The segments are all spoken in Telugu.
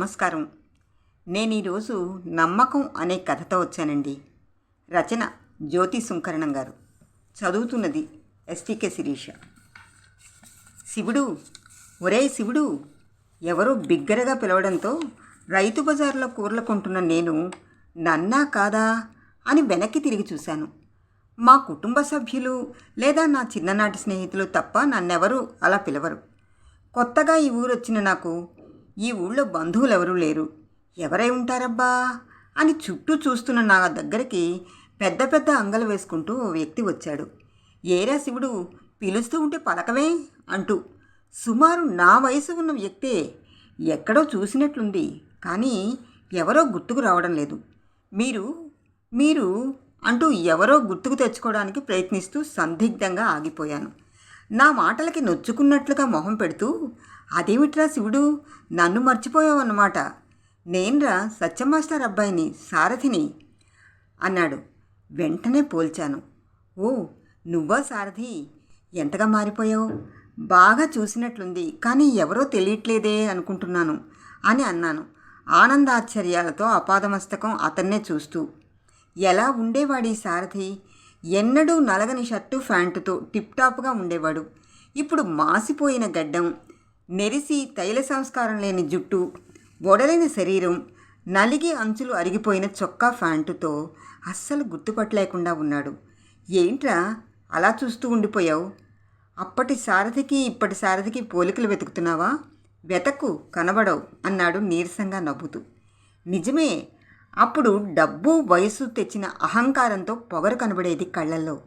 నమస్కారం. నేను ఈరోజు నమ్మకం అనే కథతో వచ్చానండి. రచన జ్యోతి సుంకరణం గారు. చదువుతున్నది ఎస్టీకే శిరీష. శివుడు ఒరే శివుడు ఎవరో బిగ్గరగా పిలవడంతో రైతు బజార్లో కూరలు కొంటున్న నేను నన్నా కాదా అని వెనక్కి తిరిగి చూశాను. మా కుటుంబ సభ్యులు లేదా నా చిన్ననాటి స్నేహితులు తప్ప నన్నెవరూ అలా పిలవరు. కొత్తగా ఈ ఊరు వచ్చిన నాకు ఈ ఊళ్ళో బంధువులు ఎవరూ లేరు. ఎవరై ఉంటారబ్బా? అని చుట్టూ చూస్తున్న నా దగ్గరికి పెద్ద పెద్ద అంగలు వేసుకుంటూ ఓ వ్యక్తి వచ్చాడు. ఏరా శివుడు పిలుస్తూ ఉంటే పలకవే? అంటూ. సుమారు నా వయసు ఉన్న వ్యక్తే ఎక్కడో చూసినట్లుంది కానీ ఎవరో గుర్తుకు రావడం లేదు. మీరు మీరు అంటూ ఎవరో గుర్తుకు తెచ్చుకోవడానికి ప్రయత్నిస్తూ సందిగ్ధంగా ఆగిపోయాను. నా మాటలకి నొచ్చుకున్నట్లుగా మొహం పెడుతూ అదేమిట్రా శివుడు? నన్ను మర్చిపోయావు నేనురా సత్యమాస్టర్ అబ్బాయిని సారథిని అన్నాడు. వెంటనే పోల్చాను. ఓ నువ్వా సారథి? ఎంతగా మారిపోయావు? బాగా చూసినట్లుంది కానీ ఎవరో తెలియట్లేదే అనుకుంటున్నాను అని అన్నాను. ఆనందాశ్చర్యాలతో అపాదమస్తకం అతన్నే చూస్తూ. ఎలా ఉండేవాడి సారథి? ఎన్నడూ నలగని షర్టు ఫ్యాంటుతో టిప్టాప్గా ఉండేవాడు. ఇప్పుడు మాసిపోయిన గడ్డం నెరిసి తైల సంస్కారం లేని జుట్టు ఒడలైన శరీరం నలిగి అంచులు అరిగిపోయిన చొక్కా ఫ్యాంటుతో అస్సలు గుర్తుపట్టలేకుండా ఉన్నాడు. ఏంట్రా అలా చూస్తూ ఉండిపోయావు? అప్పటి సారథికి ఇప్పటి సారథికి పోలికలు వెతుకుతున్నావా? వెతకు కనబడవు అన్నాడు నీరసంగా నవ్వుతూ. నిజమే అప్పుడు డబ్బు వయసు తెచ్చిన అహంకారంతో పొగరు కనబడేది కళ్ళల్లో.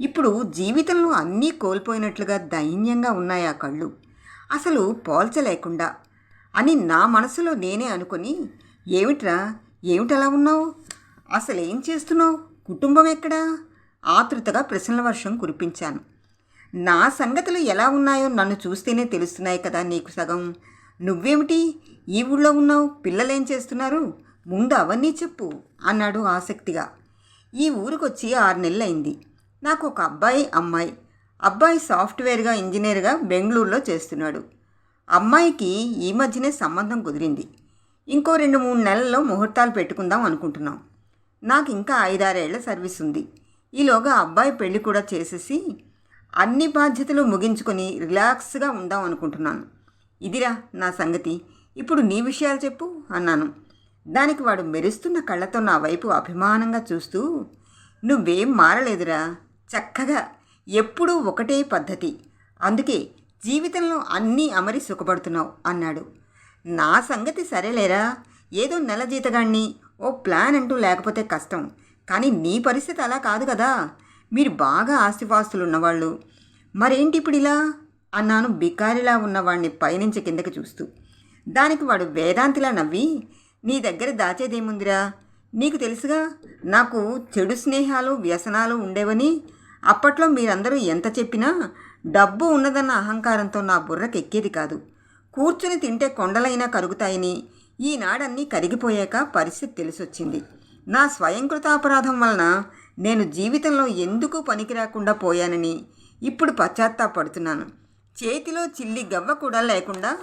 ఇప్పుడు జీవితంలో అన్నీ కోల్పోయినట్లుగా దైన్యంగా ఉన్నాయి ఆ కళ్ళు. అసలు పోల్చలేకుండా. అని నా మనసులో నేనే అనుకొని ఏమిట్రా? ఏమిటలా ఉన్నావు? అసలు ఏం చేస్తున్నావు? కుటుంబం ఎక్కడా? ఆతృతగా ప్రశ్నల వర్షం కురిపించాను. నా సంగతులు ఎలా ఉన్నాయో నన్ను చూస్తేనే తెలుస్తున్నాయి కదా నీకు సగం. నువ్వేమిటి? ఈ ఊళ్ళో ఉన్నావు? పిల్లలేం చేస్తున్నారు? ముందు అవన్నీ చెప్పు అన్నాడు ఆసక్తిగా. ఈ ఊరికొచ్చి ఆరు నెలలైంది. నాకు ఒక అబ్బాయి అమ్మాయి. అబ్బాయి సాఫ్ట్వేర్గా ఇంజనీర్గా బెంగళూరులో చేస్తున్నాడు. అమ్మాయికి ఈ మధ్యనే సంబంధం కుదిరింది. ఇంకో రెండు మూడు నెలల్లో ముహూర్తాలు పెట్టుకుందాం అనుకుంటున్నాం. నాకు ఇంకా ఐదారేళ్ళ సర్వీస్ ఉంది ఈలోగా అబ్బాయి పెళ్ళి కూడా చేసేసి అన్ని బాధ్యతలు ముగించుకొని రిలాక్స్గా ఉందాం అనుకుంటున్నాను. ఇదిరా నా సంగతి. ఇప్పుడు నీ విషయాలు చెప్పు అన్నాను. దానికి వాడు మెరుస్తున్న కళ్ళతో నా వైపు అభిమానంగా చూస్తూ నువ్వేం మారలేదురా. చక్కగా ఎప్పుడూ ఒకటే పద్ధతి. అందుకే జీవితంలో అన్నీ అమరి సుఖపడుతున్నావు అన్నాడు. నా సంగతి సరేలేరా? ఏదో నెల జీతగాణ్ణి ఓ ప్లాన్ అంటూ లేకపోతే కష్టం. కానీ నీ పరిస్థితి అలా కాదు కదా? మీరు బాగా ఆస్తిపాస్తులు ఉన్నవాళ్ళు మరేంటి ఇప్పుడు ఇలా? అన్నాను బికారిలా ఉన్నవాడిని పైనుంచి కిందకి చూస్తూ. దానికి వాడు వేదాంతిలా నవ్వి నీ దగ్గర దాచేదేముందిరా? నీకు తెలుసుగా నాకు చెడు స్నేహాలు వ్యసనాలు ఉండేవని అప్పట్లో మీరందరూ ఎంత చెప్పినా డబ్బు ఉన్నదన్న అహంకారంతో నా బుర్రకెక్కేది కాదు. కూర్చుని తింటే కొండలైనా కరుగుతాయని ఈనాడన్నీ కరిగిపోయాక పరిస్థితి తెలిసొచ్చింది. నా స్వయంకృతాపరాధం వలన నేను జీవితంలో ఎందుకు పనికి రాకుండా పోయానని ఇప్పుడు పశ్చాత్తాపడుతున్నాను. చేతిలో చిల్లి గవ్వ కూడా లేకుండా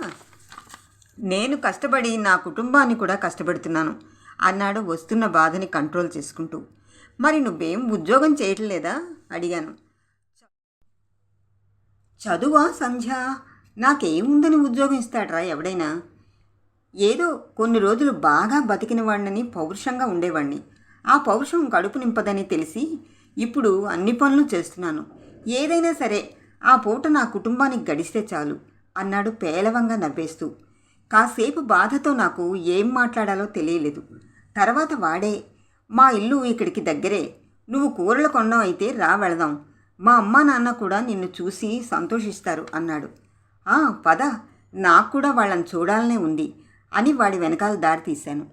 నేను కష్టపడి నా కుటుంబాన్ని కూడా కష్టపెడుతున్నాను అన్నాడు వస్తున్న బాధని కంట్రోల్ చేసుకుంటూ. మరి నువ్వేం ఉద్యోగం చేయట్లేదా? అడిగాను. చదువా సంధ్య? నాకేముందని ఉద్యోగం ఇస్తాడ్రా ఎవడైనా? ఏదో కొన్ని రోజులు బాగా బతికిన వాడిని పౌరుషంగా ఉండేవాడిని ఆ పౌరుషం కడుపు నింపదని తెలిసి ఇప్పుడు అన్ని పనులు చేస్తున్నాను. ఏదైనా సరే ఆ పూట నా కుటుంబానికి గడిస్తే చాలు అన్నాడు పేలవంగా నవ్వేస్తూ. కాసేపు బాధతో నాకు ఏం మాట్లాడాలో తెలియలేదు. తర్వాత వాడే మా ఇల్లు ఇక్కడికి దగ్గరే నువ్వు కూరలు కొండం అయితే రా వెళదాం. మా అమ్మా నాన్న కూడా నిన్ను చూసి సంతోషిస్తారు అన్నాడు. ఆ పద. నాకు కూడా వాళ్ళని చూడాలనే ఉంది అని వాడి వెనకాల దారి తీశాను.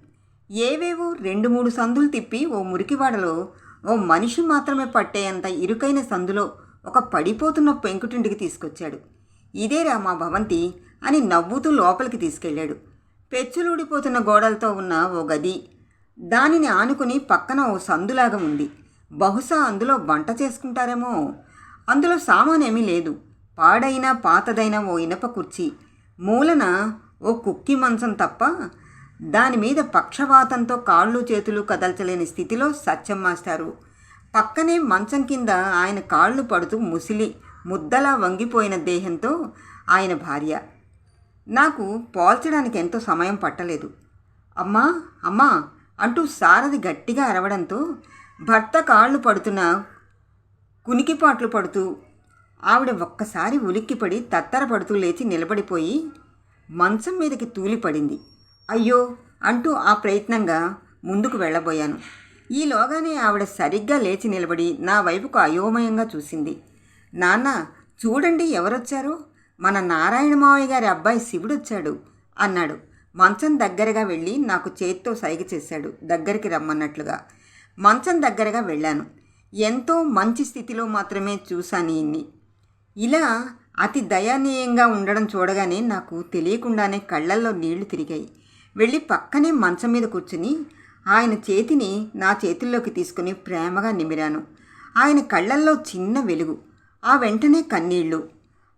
ఏవేవో రెండు మూడు సందులు తిప్పి ఓ మురికివాడలో ఓ మనిషి మాత్రమే పట్టేంత ఇరుకైన సందులో ఒక పడిపోతున్న పెంకుటింటికి తీసుకొచ్చాడు. ఇదేరా మా భవంతి అని నవ్వుతూ లోపలికి తీసుకెళ్ళాడు. పెచ్చులూడిపోతున్న గోడలతో ఉన్న ఓ గది. దానిని ఆనుకుని పక్కన ఓ సందులాగా ఉంది. బహుశా అందులో వంట చేసుకుంటారేమో. అందులో సామానేమీ లేదు. పాడైన పాతదైన ఓ ఇనప కుర్చీ. మూలన ఓ కుక్కి మంచం తప్ప దాని మీద పక్షవాతంతో కాళ్ళు చేతులు కదల్చలేని స్థితిలో సత్యం మాస్టారు. పక్కనే మంచం కింద ఆయన కాళ్ళు పడుతూ ముసిలి ముద్దలా వంగిపోయిన దేహంతో ఆయన భార్య. నాకు పోల్చడానికి ఎంతో సమయం పట్టలేదు. అమ్మా అమ్మా అంటూ సారథి గట్టిగా అరవడంతో భర్త కాళ్ళు పడుతున్న కునికిపాట్లు పడుతూ ఆవిడ ఒక్కసారి ఉలిక్కిపడి తత్తరపడుతూ లేచి నిలబడిపోయి మంచం మీదకి తూలిపడింది అయ్యో అంటూ ఆ ప్రయత్నంగా ముందుకు వెళ్ళబోయాను. ఈలోగానే ఆవిడ సరిగ్గా లేచి నిలబడి నా వైపుకు అయోమయంగా చూసింది. నాన్న చూడండి ఎవరొచ్చారు? మన నారాయణ మావయ్య గారి అబ్బాయి శివుడొచ్చాడు అన్నాడు. మంచం దగ్గరగా వెళ్ళి నాకు చేత్తో సైగ చేశాడు. దగ్గరికి రమ్మన్నట్లుగా. మంచం దగ్గరగా వెళ్ళాను. ఎంతో మంచి స్థితిలో మాత్రమే చూశాను ఈయన్ని ఇలా అతి దయనీయంగా ఉండడం చూడగానే నాకు తెలియకుండానే కళ్ళల్లో నీళ్ళు తిరిగాయి. వెళ్ళి పక్కనే మంచం మీద కూర్చుని ఆయన చేతిని నా చేతుల్లోకి తీసుకుని ప్రేమగా నిమిరాను. ఆయన కళ్ళల్లో చిన్న వెలుగు ఆ వెంటనే కన్నీళ్ళు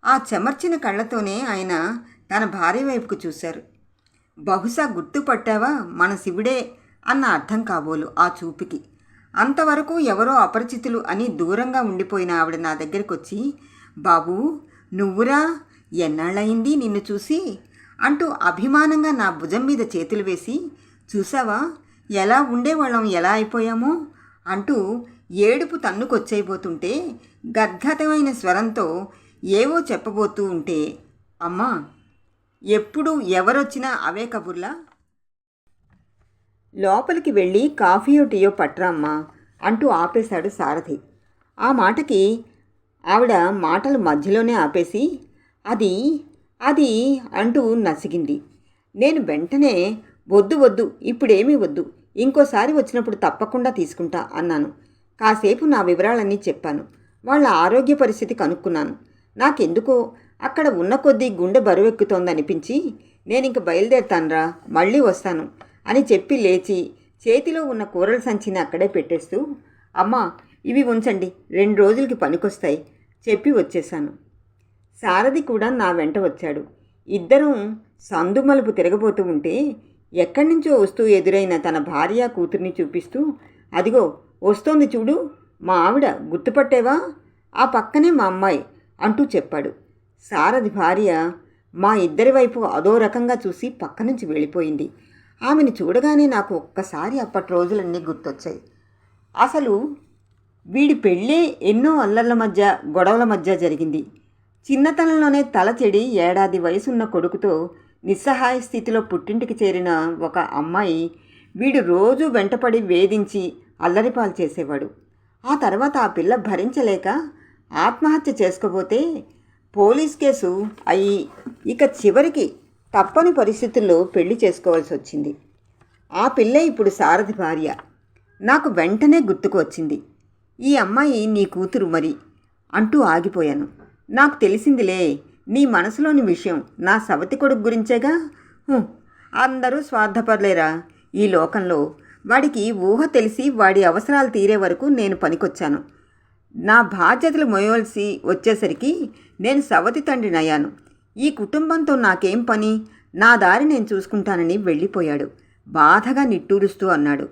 ఆ చెమర్చిన కళ్ళతోనే ఆయన తన భార్య వైపుకు చూశారు. బహుశా గుర్తుపట్టావా? మన శివుడే అన్న అర్థం కాబోలు ఆ చూపుకి. అంతవరకు ఎవరో అపరిచితులు అని దూరంగా ఉండిపోయిన ఆవిడ నా దగ్గరికి వచ్చి బాబూ నువ్వురా? ఎన్నాళ్ళయింది నిన్ను చూసి? అంటూ అభిమానంగా నా భుజం మీద చేతులు వేసి చూసావా? ఎలా ఉండేవాళ్ళం? ఎలా అయిపోయామో? అంటూ ఏడుపు తన్నుకొచ్చేయబోతుంటే గద్గతమైన స్వరంతో ఏవో చెప్పబోతూ ఉంటే అమ్మా ఎప్పుడు ఎవరొచ్చినా అవే కబుర్లా? లోపలికి వెళ్ళి కాఫీయో టీయో పట్రామ్మా అంటూ ఆపేశాడు సారథి. ఆ మాటకి ఆవిడ మాటలు మధ్యలోనే ఆపేసి అది అది అంటూ నసిగింది. నేను వెంటనే వద్దు వద్దు ఇప్పుడేమీ వద్దు ఇంకోసారి వచ్చినప్పుడు తప్పకుండా తీసుకుంటా అన్నాను. కాసేపు నా వివరాలన్నీ చెప్పాను. వాళ్ళ ఆరోగ్య పరిస్థితి కనుక్కున్నాను. నాకెందుకో అక్కడ ఉన్న కొద్దీ గుండె బరువెక్కుతోందనిపించి నేను ఇంక బయలుదేరుతానురా మళ్ళీ వస్తాను. అని చెప్పి లేచి చేతిలో ఉన్న కూరల సంచిని అక్కడే పెట్టేస్తూ అమ్మా ఇవి ఉంచండి రెండు రోజులకి పనికొస్తాయి చెప్పి వచ్చేశాను. సారథి కూడా నా వెంట వచ్చాడు. ఇద్దరం సందు మలుపు తిరగబోతూ ఉంటే ఎక్కడి నుంచో వస్తూ ఎదురైన తన భార్య కూతుర్ని చూపిస్తూ అదిగో వస్తోంది చూడు మా ఆవిడ గుర్తుపట్టేవా? ఆ పక్కనే మా అమ్మాయి అంటూ చెప్పాడు. సారథి భార్య మా ఇద్దరి వైపు అదో రకంగా చూసి పక్క నుంచి వెళ్ళిపోయింది. ఆమెను చూడగానే నాకు ఒక్కసారి అప్పటి రోజులన్నీ గుర్తొచ్చాయి. అసలు వీడి పెళ్ళే ఎన్నో అల్లర్ల మధ్య గొడవల మధ్య జరిగింది. చిన్నతనంలోనే తల చెడి ఏడాది వయసున్న కొడుకుతో నిస్సహాయ స్థితిలో పుట్టింటికి చేరిన ఒక అమ్మాయి వీడు రోజు వెంటపడి వేధించి అల్లరిపాలు చేసేవాడు. ఆ తర్వాత ఆ పిల్ల భరించలేక ఆత్మహత్య చేసుకోబోతే పోలీస్ కేసు అయ్యి ఇక చివరికి తప్పని పరిస్థితుల్లో పెళ్ళి చేసుకోవాల్సి వచ్చింది. ఆ పిల్ల ఇప్పుడు సారథి భార్య. నాకు వెంటనే గుర్తుకు వచ్చింది. ఈ అమ్మాయి నీ కూతురు మరి అంటూ ఆగిపోయాను. నాకు తెలిసిందిలే నీ మనసులోని విషయం నా సవతి కొడుకు గురించేగా? హు, అందరూ స్వార్థపడలేరా ఈ లోకంలో వాడికి ఊహ తెలిసి వాడి అవసరాలు తీరే వరకు నేను పనికొచ్చాను. నా బాధ్యతలు మోయవలసి వచ్చేసరికి నేను సవతి తండ్రినయ్యాను. ఈ కుటుంబంతో నాకేం పని? నా దారి నేను చూసుకుంటానని వెళ్ళిపోయాడు. బాధగా నిట్టూరుస్తూ అన్నాడు.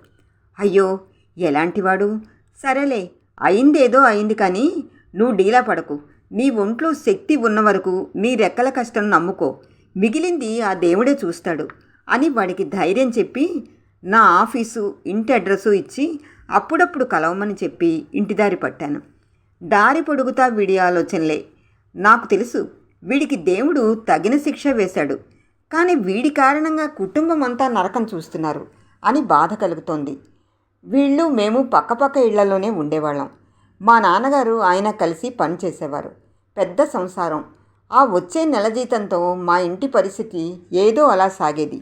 అయ్యో ఎలాంటివాడు? సరేలే అయిందేదో అయింది కానీ నువ్వు డీలా పడకు. నీ ఒంట్లో శక్తి ఉన్న వరకు నీ రెక్కల కష్టం నమ్ముకో. మిగిలింది ఆ దేవుడే చూస్తాడు అని వాడికి ధైర్యం చెప్పి నా ఆఫీసు ఇంటి అడ్రస్సు ఇచ్చి అప్పుడప్పుడు కలవమని చెప్పి ఇంటిదారి పట్టాను. దారి పొడుగుతా వీడియో ఆలోచనలే. నాకు తెలుసు వీడికి దేవుడు తగిన శిక్ష వేశాడు. కానీ వీడి కారణంగా కుటుంబం అంతా నరకం చూస్తున్నారు అని బాధ కలుగుతోంది. వీళ్ళు మేము పక్కపక్క ఇళ్ళలోనే ఉండేవాళ్ళం. మా నాన్నగారు ఆయన కలిసి పనిచేసేవారు పెద్ద సంసారం. ఆ వచ్చే నెల జీతంతో మా ఇంటి పరిస్థితి ఏదో అలా సాగేది.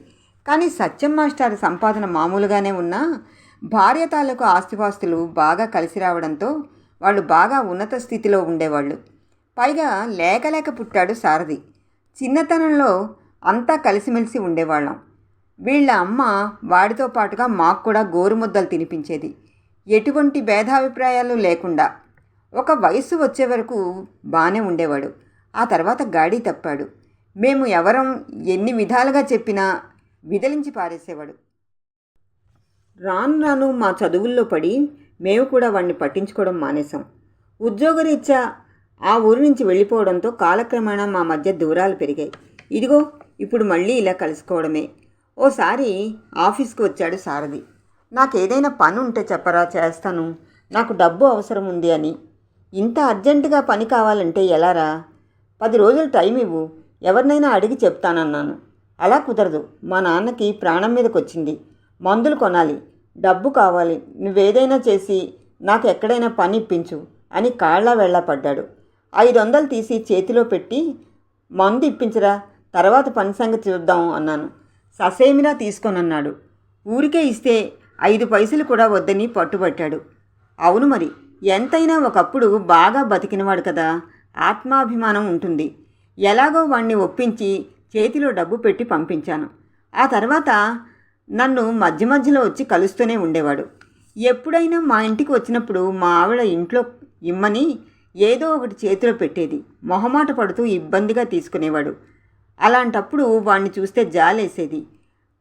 కానీ సత్యం మాస్టర్ సంపాదన మామూలుగానే ఉన్నా భార్య తాలూకు ఆస్తిపాస్తులు బాగా కలిసి రావడంతో వాళ్ళు బాగా ఉన్నత స్థితిలో ఉండేవాళ్ళు. పైగా లేక లేక పుట్టాడు సారథి. చిన్నతనంలో అంతా కలిసిమెలిసి ఉండేవాళ్ళం. వీళ్ళ అమ్మ వాడితో పాటుగా మాకు కూడా గోరుముద్దలు తినిపించేది. ఎటువంటి భేదాభిప్రాయాలు లేకుండా. ఒక వయస్సు వచ్చే వరకు బాగానే ఉండేవాడు. ఆ తర్వాత గాడి తప్పాడు. మేము ఎవరం ఎన్ని విధాలుగా చెప్పినా విదలించి పారేసేవాడు. రాను రాను మా చదువుల్లో పడి మేము కూడా వాడిని పట్టించుకోవడం మానేశాం. ఉద్యోగరీత్యా ఆ ఊరి నుంచి వెళ్ళిపోవడంతో కాలక్రమేణా మా మధ్య దూరాలు పెరిగాయి. ఇదిగో ఇప్పుడు మళ్ళీ ఇలా కలుసుకోవడమే. ఓసారి ఆఫీస్కి వచ్చాడు సారథి. నాకు ఏదైనా పని ఉంటే చెప్పరా చేస్తాను. నాకు డబ్బు అవసరం ఉంది అని. ఇంత అర్జెంటుగా పని కావాలంటే ఎలారా? పది రోజులు టైం ఇవ్వు. ఎవరినైనా అడిగి చెప్తానన్నాను. అలా కుదరదు. మా నాన్నకి ప్రాణం మీదకి వచ్చింది మందులు కొనాలి. డబ్బు కావాలి. నువ్వేదైనా చేసి నాకు ఎక్కడైనా పని ఇప్పించు అని కాళ్ళ వెళ్ళ పడ్డాడు. ఐదు వందలు తీసి చేతిలో పెట్టి మందు ఇప్పించరా? తర్వాత పని సంగతి చూద్దాం అన్నాను. ససేమిరా తీసుకోనన్నాడు. ఊరికే ఇస్తే ఐదు పైసలు కూడా వద్దని పట్టుబట్టాడు. అవును మరి ఎంతైనా ఒకప్పుడు బాగా బతికినవాడు కదా. ఆత్మాభిమానం ఉంటుంది. ఎలాగో వాణ్ణి ఒప్పించి చేతిలో డబ్బు పెట్టి పంపించాను. ఆ తర్వాత నన్ను మధ్య మధ్యలో వచ్చి కలుస్తూనే ఉండేవాడు. ఎప్పుడైనా మా ఇంటికి వచ్చినప్పుడు మా ఆవిడ ఇంట్లో ఇమ్మని ఏదో ఒకటి చేతిలో పెట్టేది. మొహమాట పడుతూ ఇబ్బందిగా తీసుకునేవాడు. అలాంటప్పుడు వాణ్ణి చూస్తే జాలేసేది.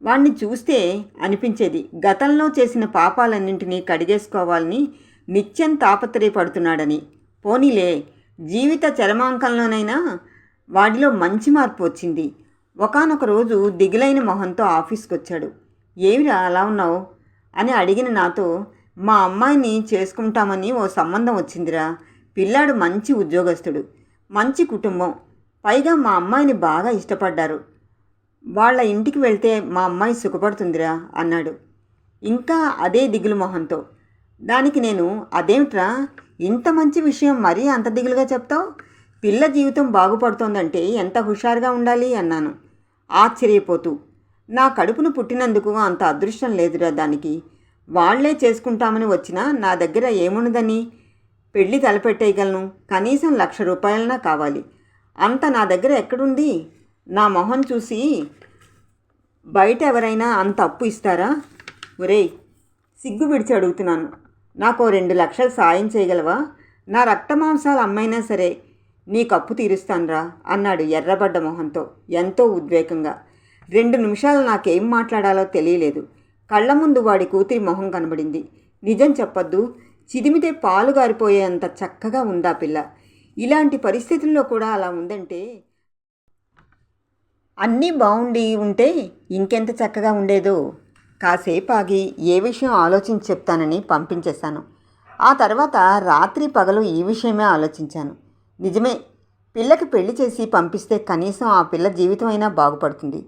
వాణ్ణి చూస్తే అనిపించేది. గతంలో చేసిన పాపాలన్నింటినీ కడిగేసుకోవాలని నిత్యం తాపత్రయపడుతున్నాడని. పోనీలే జీవిత చరమాంకంలోనైనా వాడిలో మంచి మార్పు వచ్చింది. ఒకానొక రోజు దిగులైన మొహంతో ఆఫీస్కి వచ్చాడు ఏమిరా అలా ఉన్నావు? అని అడిగిన నాతో మా అమ్మాయిని చేసుకుంటామని ఓ సంబంధం వచ్చిందిరా. పిల్లాడు మంచి ఉద్యోగస్తుడు మంచి కుటుంబం. పైగా మా అమ్మాయిని బాగా ఇష్టపడ్డారు. వాళ్ళ ఇంటికి వెళ్తే మా అమ్మాయి సుఖపడుతుందిరా అన్నాడు. ఇంకా అదే దిగులు మొహంతో. దానికి నేను అదేమిట్రా? ఇంత మంచి విషయం మరీ అంత దిగులుగా చెప్తావు? పిల్ల జీవితం బాగుపడుతోందంటే ఎంత హుషారుగా ఉండాలి? అన్నాను. ఆశ్చర్యపోతూ. నా కడుపును పుట్టినందుకు అంత అదృష్టం లేదురా దానికి. వాళ్ళే చేసుకుంటామని వచ్చినా నా దగ్గర ఏమున్నదని పెళ్ళి తలపెట్టేయగలను. కనీసం లక్ష రూపాయలనా కావాలి. అంత నా దగ్గర ఎక్కడుంది? నా మొహం చూసి బయట ఎవరైనా అంత అప్పు ఇస్తారా? ఒరేయ్ సిగ్గు విడిచి అడుగుతున్నాను. నాకు రెండు లక్షలు సాయం చేయగలవా? నా రక్తమాంసాలు అమ్మైనా సరే నీకు అప్పు తీరుస్తానురా అన్నాడు ఎర్రబడ్డ మొహంతో ఎంతో ఉద్వేగంగా. రెండు నిమిషాలు నాకేం మాట్లాడాలో తెలియలేదు. కళ్ళ ముందు వాడి కూతురి మొహం కనబడింది. నిజం చెప్పొద్దు. చిదిమితే పాలు గారిపోయేంత చక్కగా ఉందా పిల్ల? ఇలాంటి పరిస్థితుల్లో కూడా అలా ఉందంటే? అన్నీ బాగుండి ఉంటే ఇంకెంత చక్కగా ఉండేదో? కాసేపు ఆగి ఏ విషయం ఆలోచించి చెప్తానని పంపించేశాను. ఆ తర్వాత రాత్రి పగలు ఈ విషయమే ఆలోచించాను. నిజమే పిల్లకి పెళ్ళి చేసి పంపిస్తే కనీసం ఆ పిల్ల జీవితం అయినా బాగుపడుతుంది.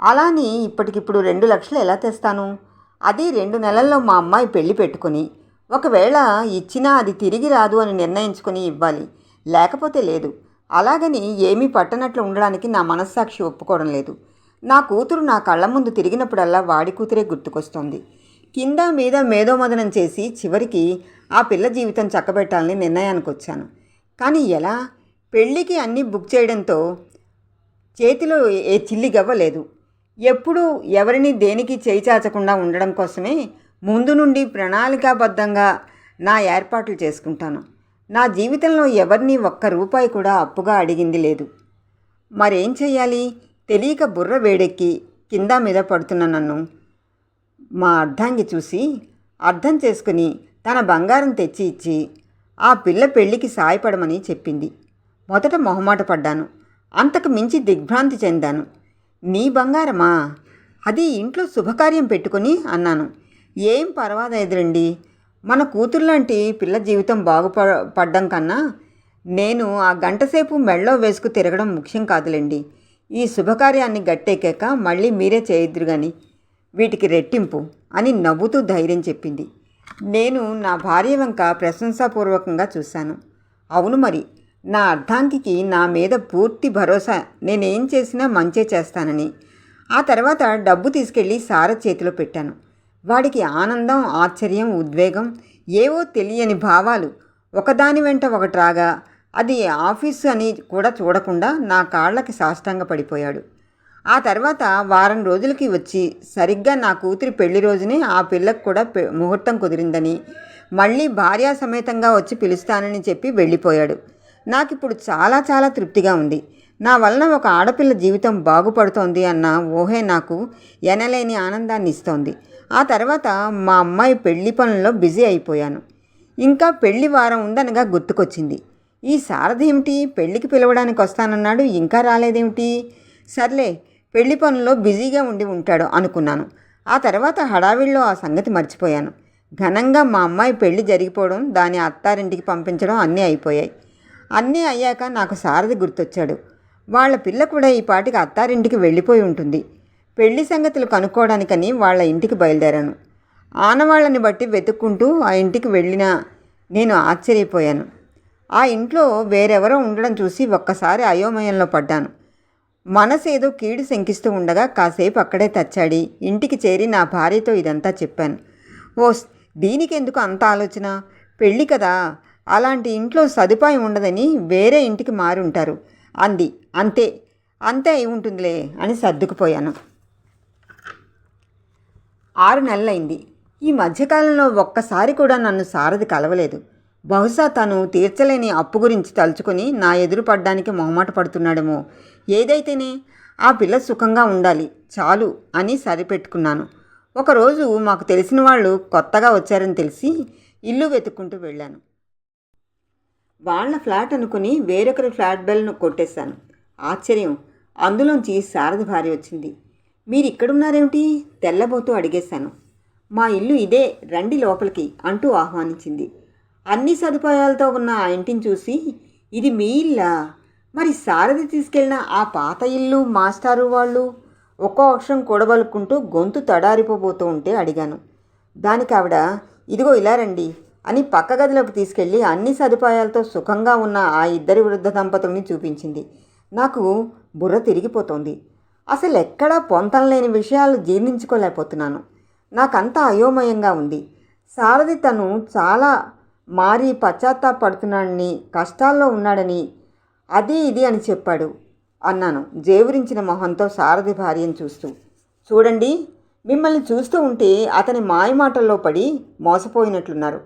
అలాని ఇప్పటికిప్పుడు రెండు లక్షలు ఎలా తెస్తాను? అది రెండు నెలల్లో మా అమ్మాయి పెళ్ళి పెట్టుకొని ఒకవేళ ఇచ్చినా అది తిరిగి రాదు అని నిర్ణయించుకుని ఇవ్వాలి. లేకపోతే లేదు. అలాగని ఏమీ పట్టనట్లు ఉండడానికి నా మనస్సాక్షి ఒప్పుకోవడం లేదు. నా కూతురు నా కళ్ళ ముందు తిరిగినప్పుడల్లా వాడి కూతురే గుర్తుకొస్తోంది. కింద మీద మేధోమదనం చేసి చివరికి ఆ పిల్ల జీవితం చక్కబెట్టాలని నిర్ణయానికి వచ్చాను కానీ ఎలా? పెళ్ళికి అన్నీ బుక్ చేయడంతో చేతిలో ఏ చిల్లి ఎప్పుడూ ఎవరిని దేనికి చేయి చాచకుండా ఉండడం కోసమే ముందు నుండి ప్రణాళికాబద్ధంగా నా ఏర్పాట్లు చేసుకుంటాను. నా జీవితంలో ఎవరిని ఒక్క రూపాయి కూడా అప్పుగా అడిగింది లేదు. మరేం చేయాలి తెలియక బుర్ర వేడెక్కి కింద మీద పడుతున్న నన్ను. మా అర్ధాంగి చూసి అర్థం చేసుకుని తన బంగారం తెచ్చి ఇచ్చి ఆ పిల్ల పెళ్ళికి సాయపడమని చెప్పింది. మొదట మొహమాట పడ్డాను. అంతకు మించి దిగ్భ్రాంతి చెందాను. నీ బంగారమా? అది ఇంట్లో శుభకార్యం పెట్టుకొని అన్నాను. ఏం పర్వాలేదురండి మన కూతుర్లాంటి పిల్ల జీవితం బాగుప పడ్డం కన్నా నేను ఆ గంటసేపు మెళ్ళో వేసుకు తిరగడం ముఖ్యం కాదులేండి. ఈ శుభకార్యాన్ని గట్టెక్కాక మళ్ళీ మీరే చేయొద్దురు కానీ వీటికి రెట్టింపు అని నవ్వుతూ ధైర్యం చెప్పింది. నేను నా భార్య వంక ప్రశంసాపూర్వకంగా చూశాను. అవును మరి నా అర్థాంకికి నా మీద పూర్తి భరోసా నేనేం చేసినా మంచే చేస్తానని. ఆ తర్వాత డబ్బు తీసుకెళ్ళి సార చేతిలో పెట్టాను. వాడికి ఆనందం ఆశ్చర్యం ఉద్వేగం ఏవో తెలియని భావాలు. ఒకదాని వెంట ఒకటి రాగా అది ఆఫీసు అని కూడా చూడకుండా నా కాళ్ళకి సాష్టంగా పడిపోయాడు. ఆ తర్వాత వారం రోజులకి వచ్చి సరిగ్గా నా కూతురి పెళ్ళి రోజునే ఆ పిల్లకు కూడా ముహూర్తం కుదిరిందని మళ్ళీ భార్యా సమేతంగా వచ్చి పిలుస్తానని చెప్పి వెళ్ళిపోయాడు. నాకు ఇప్పుడు చాలా చాలా తృప్తిగా ఉంది. నా వలన ఒక ఆడపిల్ల జీవితం బాగుపడుతోంది అన్న ఊహే నాకు ఎనలేని ఆనందాన్ని ఇస్తోంది. ఆ తర్వాత మా అమ్మాయి పెళ్ళి పనుల్లో బిజీ అయిపోయాను. ఇంకా పెళ్ళి వారం ఉందనగా గుర్తుకొచ్చింది. ఈ సారథి ఏమిటి పెళ్ళికి పిలవడానికి వస్తానన్నాడు ఇంకా రాలేదేమిటి? సర్లే పెళ్ళి పనుల్లో బిజీగా ఉండి ఉంటాడు అనుకున్నాను. ఆ తర్వాత హడావిడిలో ఆ సంగతి మర్చిపోయాను. ఘనంగా మా అమ్మాయి పెళ్ళి జరిగిపోవడం దాని అత్తారింటికి పంపించడం అన్నీ అయిపోయాయి. అన్నీ అయ్యాక నాకు సారథి గుర్తొచ్చాడు. వాళ్ళ పిల్ల కూడా ఈ పాటికి అత్తారింటికి వెళ్ళిపోయి ఉంటుంది. పెళ్ళి సంగతులు కనుక్కోవడానికని వాళ్ళ ఇంటికి బయలుదేరాను. ఆనవాళ్ళని బట్టి వెతుక్కుంటూ ఆ ఇంటికి వెళ్ళినా నేను ఆశ్చర్యపోయాను. ఆ ఇంట్లో వేరెవరో ఉండడం చూసి ఒక్కసారి అయోమయంలో పడ్డాను. మనసేదో కీడు శంకిస్తూ ఉండగా కాసేపు అక్కడే తచ్చాడి ఇంటికి చేరి నా భార్యతో ఇదంతా చెప్పాను. ఓస్ దీనికెందుకు అంత ఆలోచన? పెళ్ళి కదా అలాంటి ఇంట్లో సదుపాయం ఉండదని వేరే ఇంటికి మారుంటారు. అంది అంతే అంతే అయి ఉంటుందిలే అని సర్దుకుపోయాను. ఆరు నెలలైంది. ఈ మధ్యకాలంలో ఒక్కసారి కూడా నన్ను సారథి కలవలేదు. బహుశా తను తీర్చలేని అప్పు గురించి తలుచుకొని నా ఎదురు పడ్డానికి మొహమాట పడుతున్నాడేమో. ఏదైతేనే ఆ పిల్ల సుఖంగా ఉండాలి చాలు అని సరిపెట్టుకున్నాను. ఒకరోజు మాకు తెలిసిన వాళ్ళు కొత్తగా వచ్చారని తెలిసి ఇల్లు వెతుక్కుంటూ వెళ్ళాను. వాళ్ళ ఫ్లాట్ అనుకుని వేరొకరి ఫ్లాట్ బెల్ను కొట్టేశాను. ఆశ్చర్యం! అందులోంచి శారద భార్య వచ్చింది. మీరు ఇక్కడున్నారేమిటి తెల్లబోతూ అడిగేశాను. మా ఇల్లు ఇదే రండి లోపలికి అంటూ ఆహ్వానించింది. అన్ని సదుపాయాలతో ఉన్న ఆ ఇంటిని చూసి ఇది మీ ఇల్లా? మరి సారథి తీసుకెళ్ళిన ఆ పాత ఇల్లు మాస్టారు వాళ్ళు? ఒక్కో అక్షరం కూడబలుక్కుంటూ గొంతు తడారిపోబోతూ ఉంటే అడిగాను. దానికి ఆవిడ ఇదిగో ఇలా రండి అని పక్క గదిలోకి తీసుకెళ్ళి అన్ని సదుపాయాలతో సుఖంగా ఉన్న ఆ ఇద్దరి వృద్ధ దంపతుల్ని చూపించింది. నాకు బుర్ర తిరిగిపోతోంది. అసలు ఎక్కడా పొంతం లేని విషయాలు జీర్ణించుకోలేకపోతున్నాను. నాకంతా అయోమయంగా ఉంది. సారథి తను చాలా మారి పశ్చాత్తాపడుతున్నాడని కష్టాల్లో ఉన్నాడని అది ఇది అని చెప్పాడు అన్నాను జేవురించిన మొహంతో సారథి భార్యను చూస్తూ. చూడండి మిమ్మల్ని చూస్తూ ఉంటే అతని మాయమాటల్లో పడి మోసపోయినట్లున్నారు.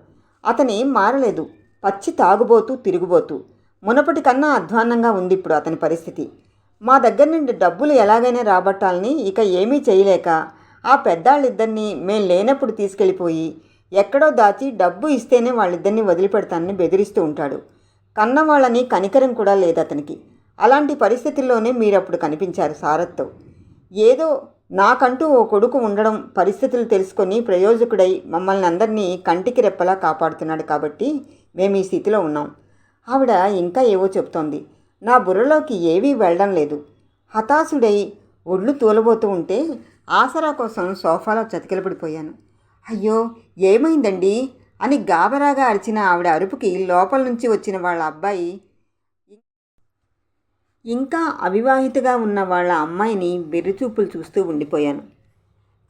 అతనేం మారలేదు. పచ్చి తాగుబోతూ తిరుగుబోతూ. మునపటి కన్నా అధ్వాన్నంగా ఉంది ఇప్పుడు అతని పరిస్థితి. మా దగ్గర నుండి డబ్బులు ఎలాగైనా రాబట్టాలని ఇక ఏమీ చేయలేక ఆ పెద్దాళ్ళిద్దరినీ మేం లేనప్పుడు తీసుకెళ్ళిపోయి ఎక్కడో దాచి డబ్బు ఇస్తేనే వాళ్ళిద్దరిని వదిలిపెడతానని బెదిరిస్తూ ఉంటాడు. కన్నవాళ్ళని కనికరం కూడా లేదు అతనికి. అలాంటి పరిస్థితుల్లోనే మీరప్పుడు కనిపించారు సారథ్తో. ఏదో నాకంటూ ఓ కొడుకు ఉండడం పరిస్థితులు తెలుసుకొని ప్రయోజకుడై మమ్మల్ని అందరినీ కంటికి రెప్పలా కాపాడుతున్నాడు కాబట్టి మేము ఈ స్థితిలో ఉన్నాం. ఆవిడ ఇంకా ఏవో చెప్తోంది. నా బుర్రలోకి ఏవీ వెళ్ళడం లేదు. హతాశుడై ఒళ్ళు తూలబోతూ ఉంటే ఆసరా కోసం సోఫాలో చతికిలపడిపోయాను అయ్యో ఏమైందండి? అని గాబరాగా అరిచిన ఆవిడ అరుపుకి లోపల నుంచి వచ్చిన వాళ్ళ అబ్బాయి ఇంకా అవివాహితగా ఉన్న వాళ్ళ అమ్మాయిని బెర్రిచూపులు చూస్తూ ఉండిపోయాను.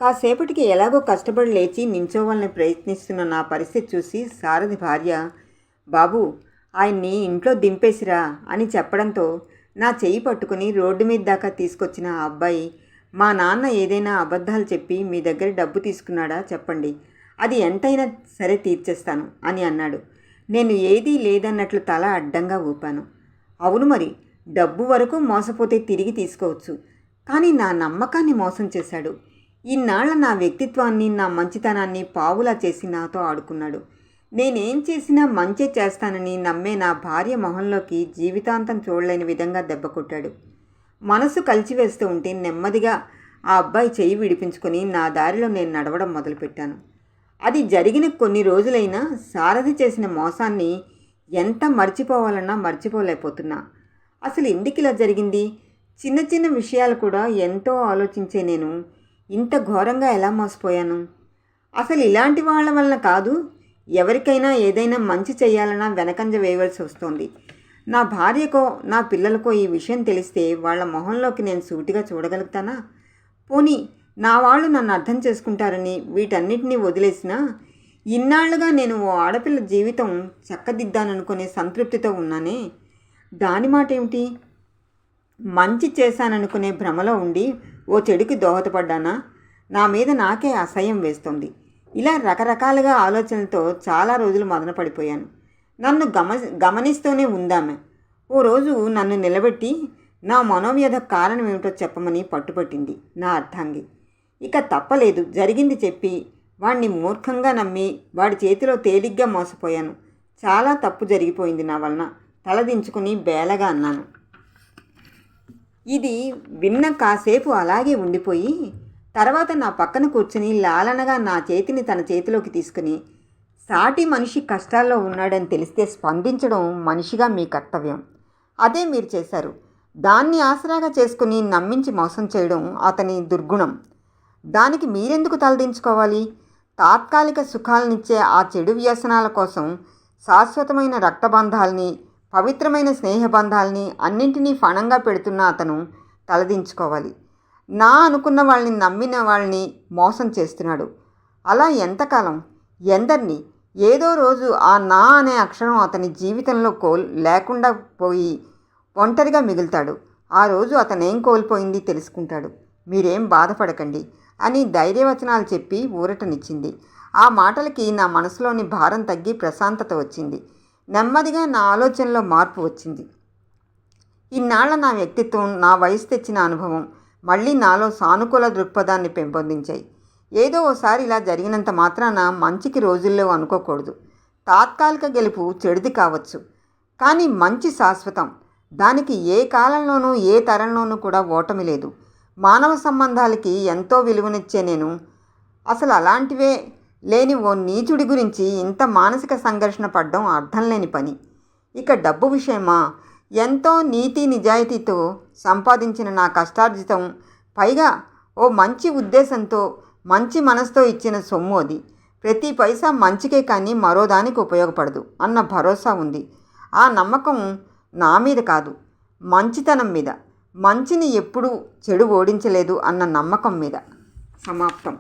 కాసేపటికి ఎలాగో కష్టపడి లేచి నించోవాలని ప్రయత్నిస్తున్న నా పరిస్థితి చూసి సారథి భార్య బాబు ఆయన్ని ఇంట్లో దింపేసిరా అని చెప్పడంతో నా చెయ్యి పట్టుకుని రోడ్డు మీద దాకా తీసుకొచ్చిన ఆ అబ్బాయి మా నాన్న ఏదైనా అబద్ధాలు చెప్పి మీ దగ్గర డబ్బు తీసుకున్నాడా చెప్పండి. అది ఎంతైనా సరే తీర్చేస్తాను అని అన్నాడు. నేను ఏదీ లేదన్నట్లు తల అడ్డంగా ఊపాను. అవును మరి డబ్బు వరకు మోసపోతే తిరిగి తీసుకోవచ్చు. కానీ నా నమ్మకాన్ని మోసం చేశాడు. ఇన్నాళ్ళ నా వ్యక్తిత్వాన్ని నా మంచితనాన్ని పావులా చేసి నాతో ఆడుకున్నాడు. నేనేం చేసినా మంచి చేస్తానని నమ్మే నా భార్య మొహంలోకి జీవితాంతం చూడలేని విధంగా దెబ్బ కొట్టాడు. మనసు కలిచివేస్తూ ఉంటే నెమ్మదిగా ఆ అబ్బాయి చెయ్యి విడిపించుకొని నా దారిలో నేను నడవడం మొదలుపెట్టాను. అది జరిగిన కొన్ని రోజులైనా సారథి చేసిన మోసాన్ని ఎంత మర్చిపోవాలన్నా మర్చిపోలేకపోతున్నా. అసలు ఎందుకు ఇలా జరిగింది? చిన్న చిన్న విషయాలు కూడా ఎంతో ఆలోచించే నేను ఇంత ఘోరంగా ఎలా మోసపోయాను? అసలు ఇలాంటి వాళ్ళ వలన కాదు ఎవరికైనా ఏదైనా మంచి చేయాలన్నా వెనకంజ వేయవలసి వస్తోంది. నా భార్యకో నా పిల్లలకో ఈ విషయం తెలిస్తే వాళ్ళ మొహంలోకి నేను సూటిగా చూడగలుగుతానా? పోనీ నా వాళ్ళు నన్ను అర్థం చేసుకుంటారని వీటన్నిటినీ వదిలేసినా? ఇన్నాళ్ళుగా నేను ఓ ఆడపిల్ల జీవితం చక్కదిద్దాననుకునే సంతృప్తితో ఉన్నానే. దాని మాట ఏమిటి మంచి చేశాననుకునే భ్రమలో ఉండి ఓ చెడుకి దోహదపడ్డానా? నా మీద నాకే అసహ్యం వేస్తోంది. ఇలా రకరకాలుగా ఆలోచనలతో చాలా రోజులు మదన పడిపోయాను. నన్ను గమ గమనిస్తూనే ఉందామె. ఓ రోజు నన్ను నిలబెట్టి నా మనోవ్యధ కారణం ఏమిటో చెప్పమని పట్టుపట్టింది నా అర్థాంగి ఇక తప్పలేదు జరిగింది చెప్పి వాణ్ణి మూర్ఖంగా నమ్మి వాడి చేతిలో తేలిగ్గా మోసపోయాను. చాలా తప్పు జరిగిపోయింది నా వలన తలదించుకుని బేలగా అన్నాను. ఇది విన్న కాసేపు అలాగే ఉండిపోయి తర్వాత నా పక్కన కూర్చుని లాలనగా నా చేతిని తన చేతిలోకి తీసుకుని సాటి మనిషి కష్టాల్లో ఉన్నాడని తెలిస్తే స్పందించడం మనిషిగా మీ కర్తవ్యం. అదే మీరు చేశారు. దాన్ని ఆసరాగా చేసుకుని నమ్మించి మోసం చేయడం అతని దుర్గుణం. దానికి మీరెందుకు తలదించుకోవాలి? తాత్కాలిక సుఖాలనిచ్చే ఆ చెడు వ్యసనాల కోసం శాశ్వతమైన రక్తబంధాల్ని పవిత్రమైన స్నేహబంధాల్ని అన్నింటినీ ఫణంగా పెడుతున్న అతను తలదించుకోవాలి. నా అనుకున్న వాళ్ళని నమ్మిన వాళ్ళని మోసం చేస్తున్నాడు. అలా ఎంతకాలం? ఎందరిని? ఏదో రోజు ఆ నా అనే అక్షరం అతని జీవితంలో కోల్ లేకుండా పోయి ఒంటరిగా మిగులుతాడు. ఆ రోజు అతనేం కోల్పోయింది తెలుసుకుంటాడు. మీరేం బాధపడకండి అని ధైర్యవచనాలు చెప్పి ఊరటనిచ్చింది. ఆ మాటలకి నా మనసులోని భారం తగ్గి ప్రశాంతత వచ్చింది. నెమ్మదిగా నా ఆలోచనలో మార్పు వచ్చింది. ఇన్నాళ్ళ నా వ్యక్తిత్వం నా వయసు తెచ్చిన అనుభవం మళ్ళీ నాలో సానుకూల దృక్పథాన్ని పెంపొందించాయి. ఏదో ఓసారి ఇలా జరిగినంత మాత్రాన మంచికి రోజుల్లో అనుకోకూడదు. తాత్కాలిక గెలుపు చెడుది కావచ్చు. కానీ మంచి శాశ్వతం. దానికి ఏ కాలంలోనూ ఏ తరంలోనూ కూడా ఓటమి లేదు. మానవ సంబంధాలకి ఎంతో విలువనిచ్చే నేను అసలు అలాంటివే లేని ఓ నీచుడి గురించి ఇంత మానసిక సంఘర్షణ పడడం అర్థం లేని పని. ఇక డబ్బు విషయమా? ఎంతో నీతి నిజాయితీతో సంపాదించిన నా కష్టార్జితం పైగా ఓ మంచి ఉద్దేశంతో మంచి మనసుతో ఇచ్చిన సొమ్ము అది. ప్రతి పైసా మంచికే కానీ మరో దానికి ఉపయోగపడదు అన్న భరోసా ఉంది. ఆ నమ్మకం నా మీద కాదు మంచితనం మీద. మంచిని ఎప్పుడూ చెడు ఓడించలేదు అన్న నమ్మకం మీద. సమాప్తం.